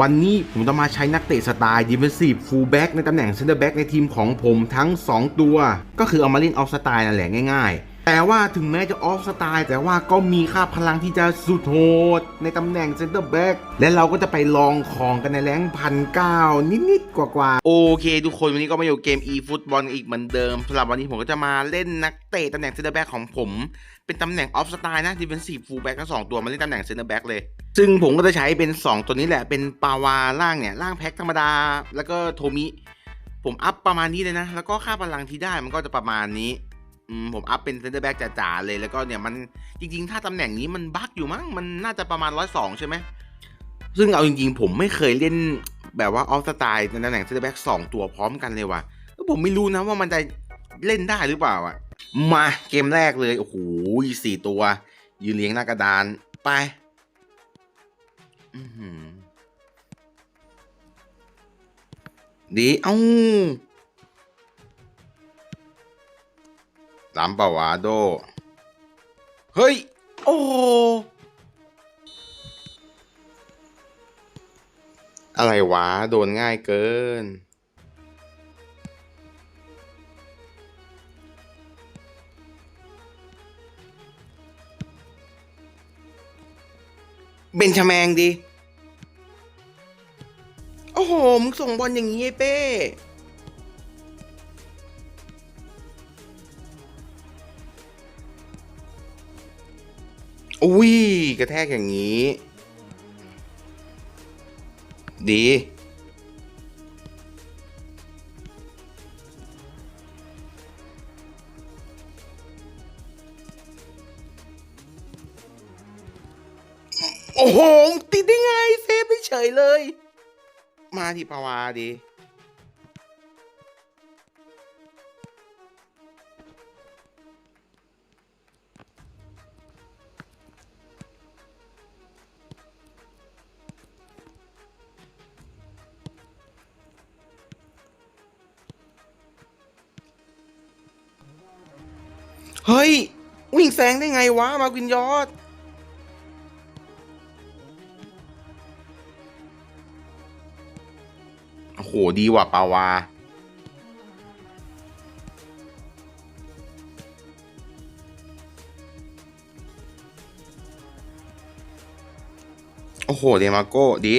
วันนี้ผมจะมาใช้นักเตะสไตล์ defensive fullback ในตำแหน่ง center back ในทีมของผมทั้ง 2 ตัว ก็คือเอามาเล่นออฟสไตล์นั่นแหละง่ายๆ แต่ว่าถึงแม้จะออฟสไตล์แต่ว่าก็มีค่าพลังที่จะสุดโหดในตำแหน่ง center back และเราก็จะไปลองของกันในแรงพันเก้านิดๆกว่าๆ โอเค ทุกคนวันนี้ก็มาอยู่เกม e ฟุตบอลอีกเหมือนเดิมสำหรับวันนี้ผมก็จะมาเล่นนักเตะตำแหน่ง center back ของผม เป็นตำแหน่งออฟสไตล์นะ defensive fullback ทั้งสองตัวมาเล่นตำแหน่ง center back เลย ซึ่งผมก็จะใช้เป็น 2 ตัวนี้แหละเป็นปาวาล่างเนี่ยล่างแพ็คธรรมดา แล้วก็โทมิ ผมอัพประมาณนี้เลยนะ แล้วก็ค่าพลังที่ได้มันก็จะประมาณนี้ผมอัพเป็นเซนเตอร์แบ็กจ๋าๆเลยแล้วก็เนี่ยมันจริง ๆ ถ้าตำแหน่งนี้มันบั๊กอยู่มั้งมันน่าจะประมาณร้อยสองใช่ไหมซึ่งเอาจริง ๆ ผมไม่เคยเล่นแบบว่าออฟสไตล์ในตำแหน่งเซนเตอร์แบ็กสองตัวพร้อมกันเลยว่ะผมไม่รู้นะว่ามันจะเล่นได้หรือเปล่าอะมาเกมแรกเลยโอ้โหสี่ตัว ยืนเรียงหน้ากระดานไป อื้อหือดีเอ้าลำปาวาโด เฮ้ย โอ้อะไรวะ โดนง่ายเกิน เบนชาแมงดิ โอ้โห มึงส่งบอลอย่างนี้ไอ้เป้ อุ้ย กระแทกอย่างนี้ ดี โอ้โห ติดได้ไง เซฟได้เฉยเลย มาที่ปาวาดีเฮ้ย วิ่งแซงได้ไงวะ มาวินยอด โอ้โหดีว่ะปาวาโอ้โห เดมาโก้ ดี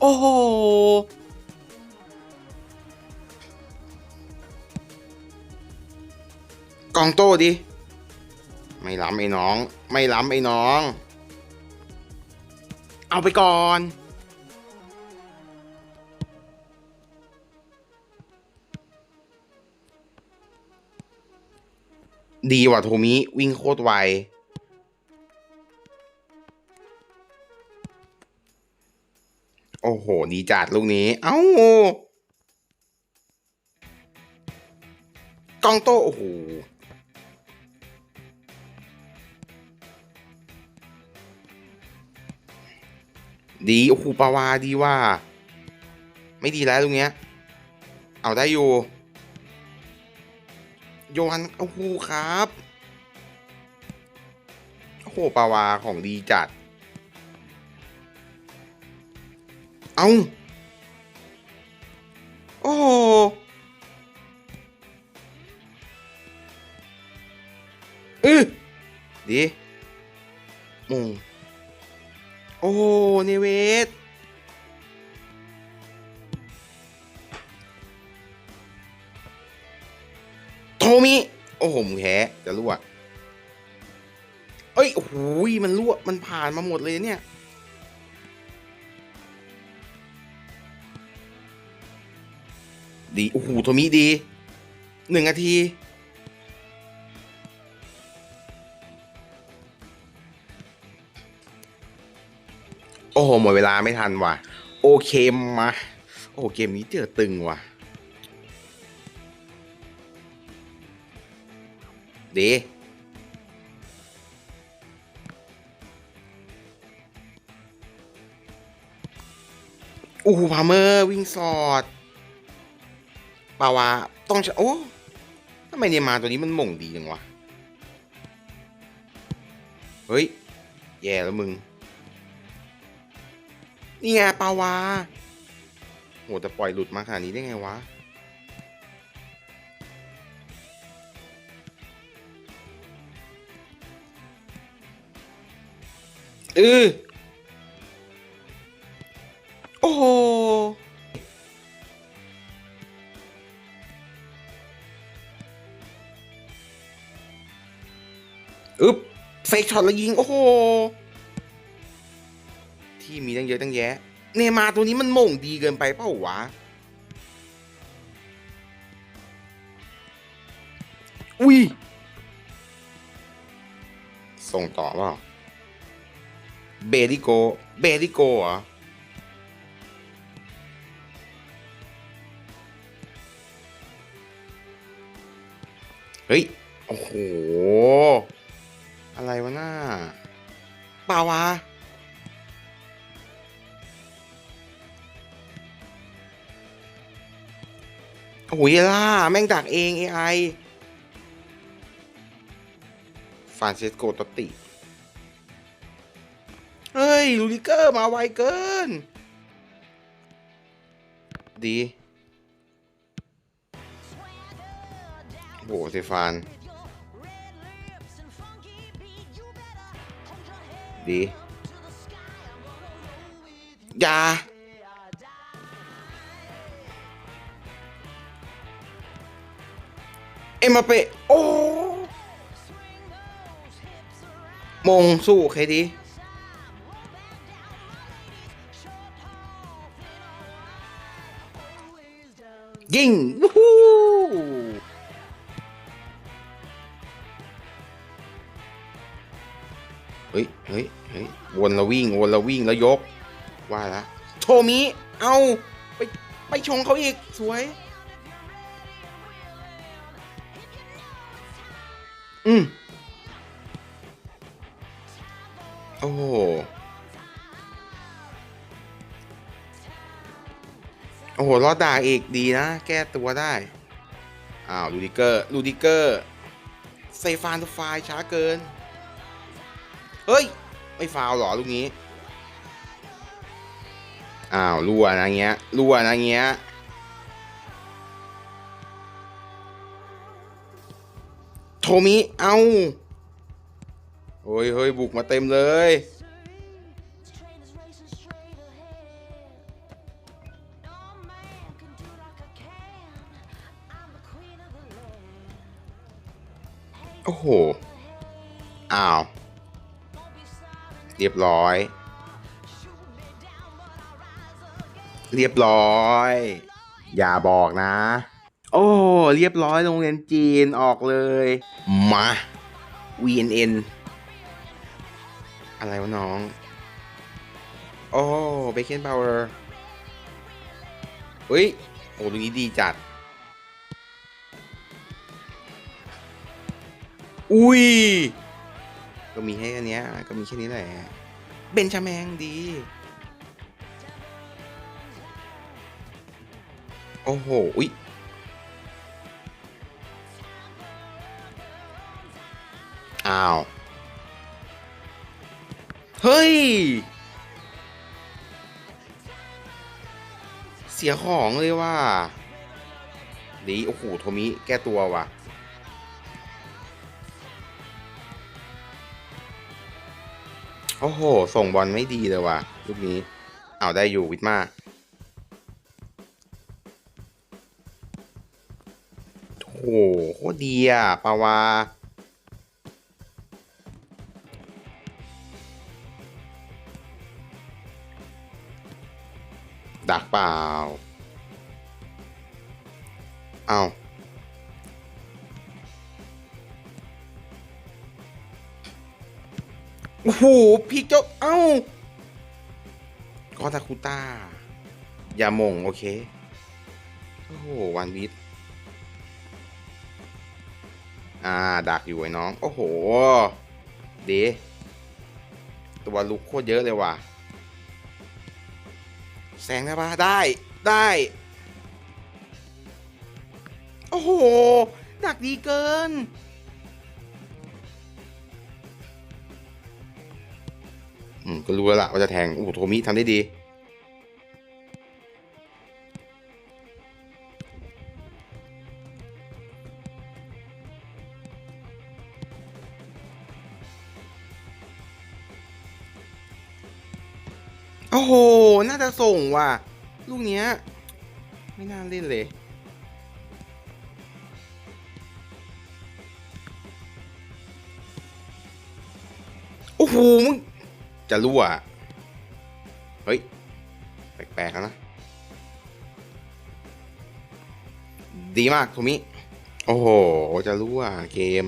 โอ้โห กองโต้ดิไม่ล้ำไอ้น้อง ไม่ล้ำไอ้น้อง เอาไปก่อน ดีว่ะโทมิวิ่งโคตรไวโอ้โห ดีจัดลูกนี้ เอ้ากองโต โอ้โห ดี โอ้โหปาวาดีว่า ไม่ดีแล้วตรงเนี้ย เอาได้อยู่ โยฮันโอ้โหครับ โอ้โหปาวาของดีจัด เอาโอ้เออดีมงโอ้เนเวส มิ โอ้โหมึงแพ้จะรั่วเอ้ยโอ้โหมันรั่วมันผ่านมาหมดเลยเนี่ย ดี โอ้โหโทมิดี หนึ่งนาที โอ้โห หมดเวลาไม่ทันว่ะ โอเคมา โอ้เกมนี้เจอตึงว่ะ ดีโอ้โหพาเมอร์วิ่งสอด ปาวาต้องโอ้ทำไมเนี่ยมาตัวนี้มันม่งดีจังวะ เฮ้ย แย่แล้วมึง นี่ไงปาวาโหแต่ปล่อยหลุดมาขนาดนี้ได้ไงวะ เออโอ้โหอึ๊บเฟกช็อตแล้วยิง โอ้โห ที่มีตั้งเยอะตั้งแยะ เนมาตัวนี้มันโม่งดีเกินไปเปล่าวะ อุ้ย ส่งต่อเปล่า เบริโก เบริโกเหรอ เฮ้ย โอ้โห อะไรวะหน่าเปล่าวะโอ้ยล่า แม่งดักเอง AI ฟานเซสโกตติ ยลูดิเกอร์มาไวเกิน ดีโหเซฟาน ดีอย่าเอ็มบัปเปโอ้มงสู้โอเคดี ยิงวู้ฮู้เฮ้ยเฮ้ยเฮ้ยวนแล้ววิ่ง วนแล้ววิ่งแล้วยก ว่าละโทมิ เอาไปไปชงเขาอีก สวย อืมโอ้ อ้โหรอดด่าอีกดีนะ แก้ตัวได้ อ้าวลูดิเกอร์ลูดิเกอร์เซฟานไฟช้าเกิน เฮ้ย ไม่ฟาวหรอลูกนี้ อ้าวรั่วนะเงี้ยรั่วนะเงี้ยโทมิ เอาเฮ้ยเฮ้ยบุกมาเต็มเลย โอ้โห อ้าว เรียบร้อย เรียบร้อย อย่าบอกนะ โอ้ เรียบร้อยโรงเรียนจีนออกเลย มา VNN อะไรวะน้อง โอ้เบคเคนพาวเวอร์เฮ้ย โอ้ตรงนี้ดีจัด อุ้ย ก็มีให้อันเนี้ย ก็มีแค่นี้แหละ เบนชาแมงดี โอ้โห อุ้ยอ้าว เฮ้ย เสียของเลยว่า ดี โอ้โห โทมิ แก้ตัวว่ะ โอ้โห ส่งบอลไม่ดีเลยว่ะลูกนี้เอาได้อยู่วิทมาโอ้โหโคตรดีอะปาวาดักเปล่า เอา โอ้โหพี่เจ้าเอ้าก็ตาคุต้ายามง โอเค โอ้โห วันวิทอ่า ดักอยู่ไอ้น้อง โอ้โห เดตัวลุกโคตรเยอะเลยว่ะแซงได้ปะได้ได้ โอ้โห ดักดีเกิน็รู้แล้วล่ะว่าจะแทง โอ้โหโทมิทำได้ดี โอ้โห น่าจะส่งว่ะ ลูกเนี้ย ไม่น่าเล่นเลยโอ้โหมึง จะรั่ว เฮ้ย แปลกๆนะ ดีมากโทมิ โอ้โห จะรั่วเกม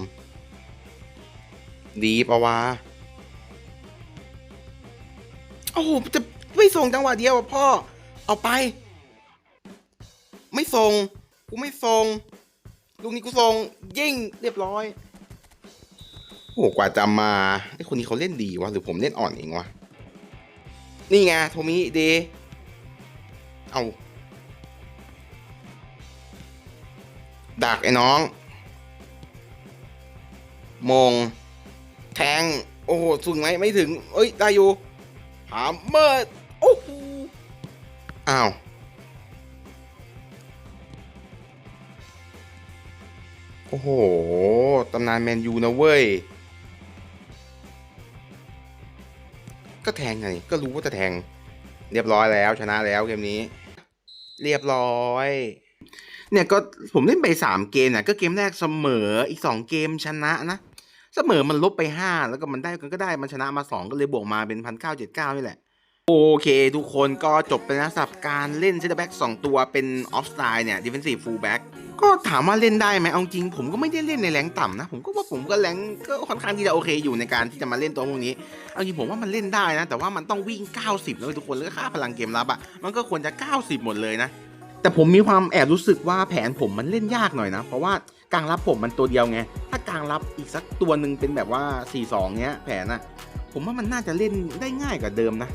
ดีปะวะ โอ้โห จะไม่ส่งจังหวะเดียวอะพ่อ เอาไป ไม่ส่ง กูไม่ส่ง ลูกนี้กูส่ง ยิ่งเรียบร้อย โอ้กว่าจะมาไอ้คนนี้เขาเล่นดีวะหรือผมเล่นอ่อนเองวะ นี่ไงโทมิดีเอาดักไอ้น้อง มง แทง โอ้โหถึงไหมไม่ถึง เอ้ย ได้อยู่หามเมิดโอ้โหอ้าว โอ้โห ตำนานแมนยูนะเว้ย ก็แทงไง ก็รู้ว่าจะแทง เรียบร้อยแล้วชนะแล้วเกมนี้ เรียบร้อย เนี่ยก็ผมเล่นไปสามเกมเนี่ยก็เกมแรกเสมออีกสองเกมชนะนะเสมอมันลบไปห้าแล้วก็มันได้กันก็ได้มันชนะมาสองก็เลยบวกมาเป็นพันเก้าเจ็ดเก้านี่แหละ โอเค ทุกคนก็จบไปแล้วสำหรับการเล่นเซนเตอร์แบ็กสองตัวเป็นออฟสไตล์เนี่ยดิฟเฟนซีฟฟูลแบ็กก็ถามว่าเล่นได้ไหมเอาจริง ผมก็ไม่ได้เล่นในแรงต่ำนะ ผมก็ว่าผมก็แรงก็ค่อนข้างที่จะโอเคอยู่ในการที่จะมาเล่นตัวพวกนี้ เอาจริงผมว่ามันเล่นได้นะ แต่ว่ามันต้องวิ่ง 90 แล้วทุกคนแล้วก็ค่าพลังเกมรับอะ่ะมันก็ควรจะ 90 หมดเลยนะ แต่ผมมีความแอบรู้สึกว่าแผนผมมันเล่นยากหน่อยนะ เพราะว่ากลางรับผมมันตัวเดียวไงถ้ากลางรับอีกสักตัวหนึ่งเป็นแบบว่า 4-2 เนี้ยแผนอะผมว่ามันน่าจะเล่นได้ง่ายกว่าเดิมนะ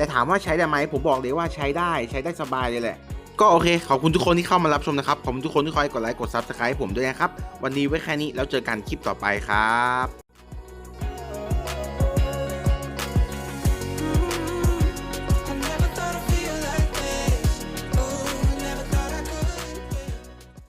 แต่ถามว่าใช้ได้ไหมผมบอกเลยว่าใช้ได้ใช้ได้สบายเลยแหละ ก็โอเค ขอบคุณทุกคนที่เข้ามารับชมนะครับ ขอบคุณทุกคนที่คอยกดไลค์กดซับสไคร b ์ผมด้วยนะครับ วันนี้ไว้แค่นี้แล้วเจอกันคลิปต่อไปครับ